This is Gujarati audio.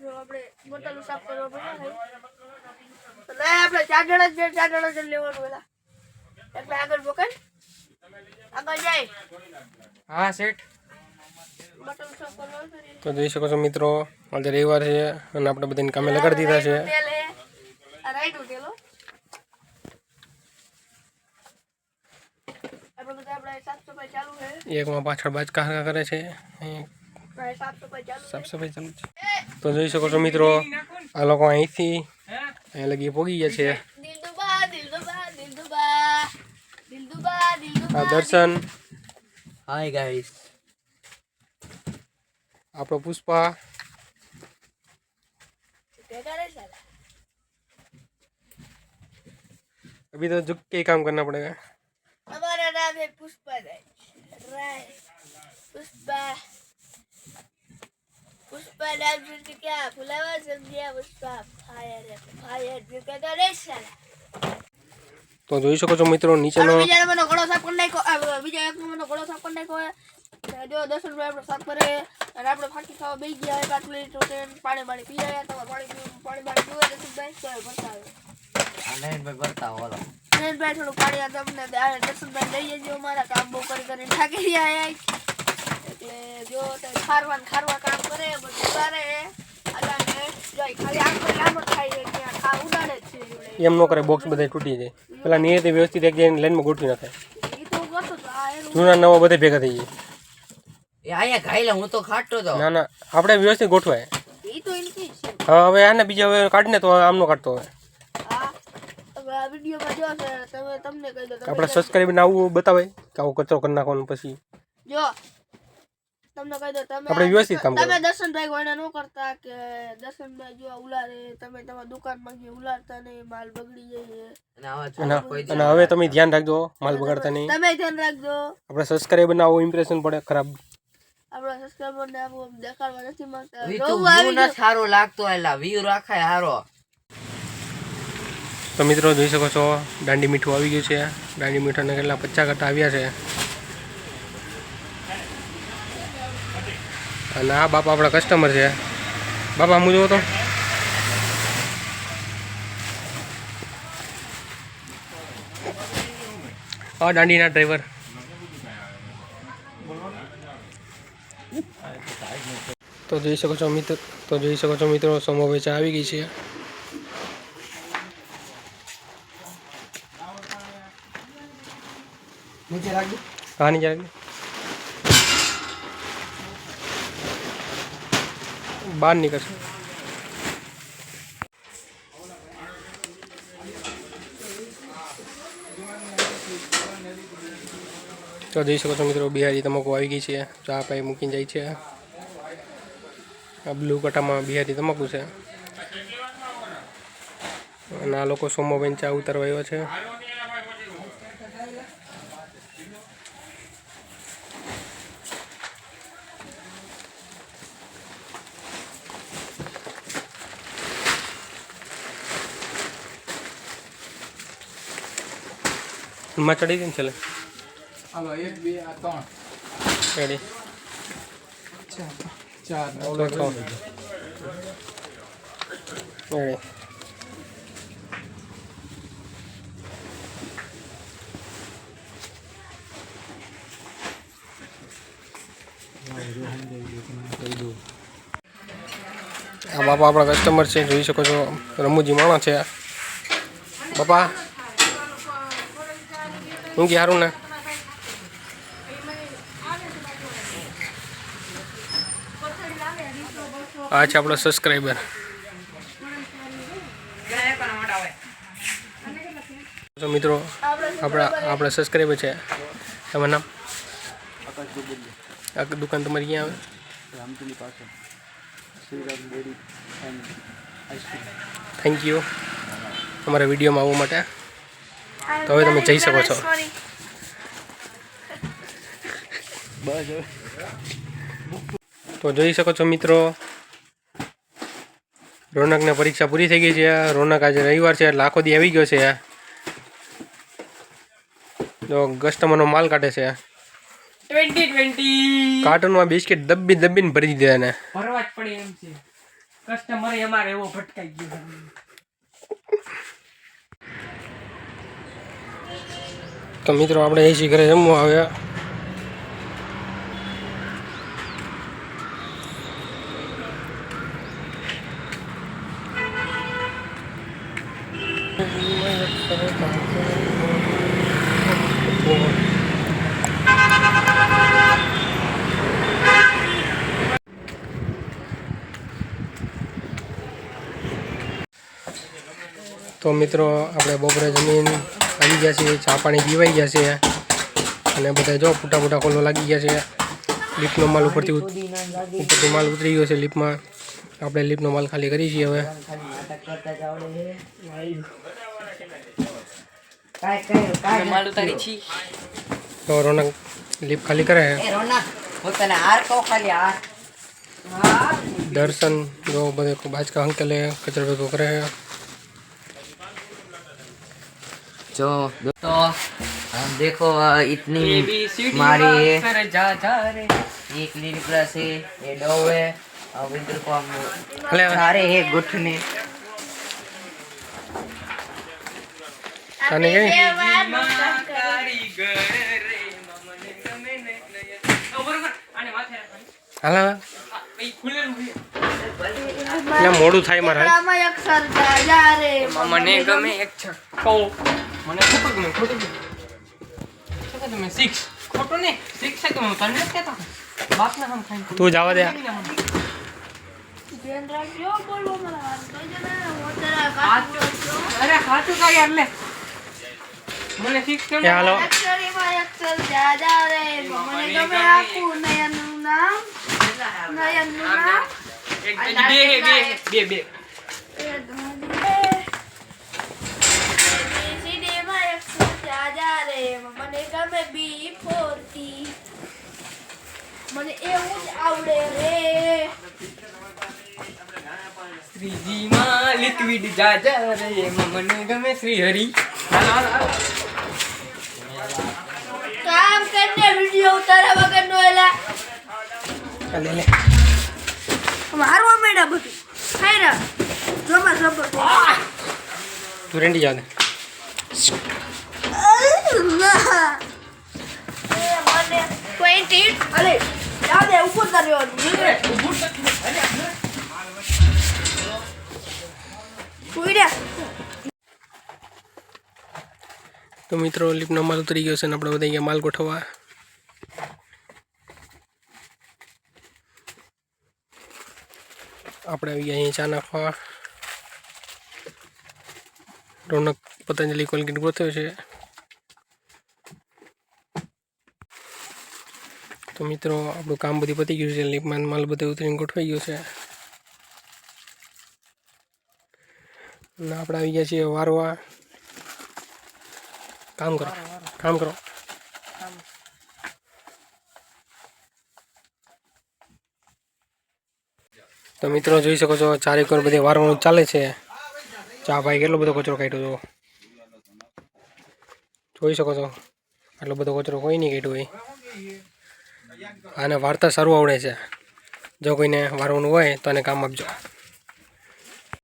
જો આપણે બોટલો સાફ કરવા પડે એટલે આપણે ચાર જણા જ ચાર જણા જ લેવાનું પેલા. એટલે આગળ જાય. હા કરીએ તો જોઈ શકો છો મિત્રો આજે રવિવાર છે અને આપણે બધાને કામે લગાડી દીધા છે. એકમાં પાછળ બાજકા કરે છે. સાફ સફાઈ ચાલુ છે સાફ સફાઈ ચાલુ છે તો જોઈ શકો છો મિત્રો આ લોકો અહીંથી અહીંયા લગી પોગી ગયા છે દિલદુબા દિલદુબા દિલદુબા દિલદુબા આ દિલદુબા દર્શન હાય ગાઈસ આપણો પુષ્પા क्या करे साला अभी तो झुक के ही काम करना पड़ेगा हमारा नाम है पुष्पा राज राय पुष्पा પુષ્પા નામ જોઈને ક્યાં? ભૂલાવા સમજ્યા પુષ્પા. ફાયર ફાયર જીતે તો રે તો જોઈ શકો છો મિત્રો નીચેનો બીજા મને ઘોડો સાફ કરી નાખ્યો. બીજા એક મને ઘોડો સાફ કરી નાખ્યો જો દસ રૂપિયા આપણે સાફ કરે અને આપણે ફાંકી ખાવા બે ગયા એક આટલી ટોટેલ પાણી પાણી પી રહ્યા તમારે પાણી પાણી પાણી પીવે દસનભાઈ તો ભરતા ભરતા ઓલો નયનભાઈ થોડું પાણી તમને દસનભાઈ લઈ જજો મારા કામ બહુ કરી કરીને થાકી રહ્યા એટલે જો ખારવા ખારવા કામ કરે બધું કરે એમ ન કરે બોક્સ બધા તૂટી જાય. પેલા નિયતિ વ્યવસ્થિત એક જઈને લાઈનમાં ગોઠવી નાખે. જૂના નવા બધે ભેગા થઈ જાય. હું તો ખાટતો તો. ના ના આપણે વ્યવસ્થિત ગોઠવાય. એ તો એની કઈ છે. હા હવે આને બીજા હવે કાઢને તો આમનો કાઢતો હવે. આ વિડીયોમાં જો છે તમે તમને કહી દો તમે આપણે સબસ્ક્રાઈબને આવું બતાવે કે આવો કચરો કરી નાખવાનો પછી. જો તમને કહી દો તમે આપણે વ્યવસ્થિત કામ તમે દર્શનભાઈ કોઈને ન કરતા કે દર્શનભાઈ જો ઉલારે તમે તમારા દુકાનમાં જે ઉલારતા નહીં માલ બગડી જાય છે. અને અને હવે તમે ધ્યાન રાખજો માલ બગાડતા નહીં. તમે ધ્યાન રાખજો. આપણે સબસ્ક્રાઈબરને આવો ઇમ્પ્રેશન પડે ખરાબ. આપણા સબસ્ક્રાઇબર ને આવો દેખાડવા નથી માંગતા. વી આવી વ્યૂ ન સારો લાગતો એલા વ્યૂ રાખાય હારો. તો મિત્રો જોઈ શકો છો દાંડી મીઠું આવી ગયું છે. દાંડી મીઠાના કેટલા પચાસ કટ્ટા આવ્યા છે. અને આ બાપા આપણા કસ્ટમર છે. બાપા હું જોવો તો? હા દાંડીના ડ્રાઈવર તો જોઈ શકો છો મિત્ર તો જોઈ શકો છો મિત્રો સમો વેચા આવી ગઈ છે. હા નીચે જરાક બહાર નીકળશે તો જોઈ શકો છો મિત્રો, બિહારી તમાકુ આવી ગઈ છે. ચા પાઈ મૂકીને જાય છે. આ બ્લુ કટામાં બિહારી તમાકુ છે. અને આ લોકો સોમોબેન ચા ઉતારવા આવ્યો છે. માં ચડી ગઈ હાલો એક બે આ ત્રણ. ચાર છ આ બાપા આપણા કસ્ટમર છે જોઈ શકો છો રમૂજી માણસ છે. બાપા હું સારું ને. આ છે આપણો સબસ્ક્રાઈબર મિત્રો, આપણા આપણા સબસ્ક્રાઈબર છે. તમારું નામ? આ દુકાન તમારી ક્યાં આવે? થેન્ક યુ અમારા વિડીયોમાં આવવા માટે. તો હવે તમે જઈ શકો છો. તો જોઈ શકો છો મિત્રો રોનકને પરીક્ષા પૂરી થઈ ગઈ છે. રોનક આજે રવિવાર છે એટલે આખો દી આવી ગયો છે. તો કસ્ટમરનો માલ કાઢે છે. કાર્ટૂનમાં બિસ્કિટ દબ્બી દબ્બીને ભરી દીધા એને. ભરવા જ પડે એમ છે. કસ્ટમર અમારે એવો ભટકાઈ ગયો તો મિત્રો આપણે એસી ઘરે જમવા આવ્યા. તો મિત્રો આપણે બપોરે જમીન આવી ગયા છે ચા પાણી પીવાઈ ગયા છે. અને બધા જો ફૂટા ફૂટા કોલો લાગી ગયા છે. લિફ્ટનો માલ ઉપરથી ઉપરથી માલ ઉતરી ગયો છે લિફ્ટમાં આપણે લિફ્ટનો માલ ખાલી કરી છીએ હવે. માલ ઉતારી છી તો રોનક લિફ્ટ ખાલી કરે દર્શન જો બધે બાજકા અંકલે કચરો ભેગો કરે છે जो तो हम देखो अ, इतनी ABCD मारी है कर जा जा रे एक लीली प्लस है ये डो है अब इधर को हम अले सारे है गुठने તને કે કારીગર રે મને ગમે ને નયન ઓ બરોબર આને માથે રાખવાની હાલા આ, ઈ ખુલેલું છે એટલે મોડું થાય મારે આમાં અક્ષર જા રે મને ગમે એક છક્કો મને ખોટું ગમે ખોટું ગમે શું કહે તમે સિક્સ ખોટું ને સિક્સ છે ગમે તને નથી કહેતો બાપના હમ ખાઈ તું જવા દે ધ્યાન રાખજો બોલવો મને વાત કરજો ને હું અત્યારે આ કાચું છું. અરે ખાતું કા યાર લે મને સિક્સ કેમ એ હાલો અક્ષરીમાં અક્ષર જા જા રે મને ગમે આખું નયનનું નામ નયનનું નામ એક બે બે બે બે બી ફોર મને એવું જ આવડે રે. શ્રીજીમાં લિક્વિડ જાજા રે એમાં મને ગમે શ્રી હરિ કામ કરીને વિડિયો ઉતારા વગર નો એલા. ચાલે લે. મારવા મેડા બધું. રહ્યા જમા જબર. તું રેન્ડી જા દે મને ટ્વેન્ટી અરે જા દે ઉપર કર્યો તો મિત્રો લીપનો માલ ઉતરી ગયો છે ને આપણે બધા ગયા માલ ગોઠવવા. આપણે આવી ગયા અહીંયા ચા નાખવા. રોનક પતંજલિ કોલગેટ ગોઠવ્યો છે. તો મિત્રો આપણું કામ બધું પતી ગયું છે લિફ્ટમાં માલ બધું ઉતરીને ગોઠવાઈ ગયો છે. અને આપણે આવી ગયા છીએ વારવા. કામ કરો કામ કરો. તો મિત્રો જોઈ શકો છો ચારેક વાર બધી વારવાનું ચાલે છે. ચા ભાઈ કેટલો બધો કચરો કાઢ્યો છો જોઈ શકો છો આટલો બધો કચરો કોઈ નહીં કાઢ્યો હોય આને વાર્તા સારું આવડે છે. જો કોઈને વારવાનું હોય તો એને કામ આપજો.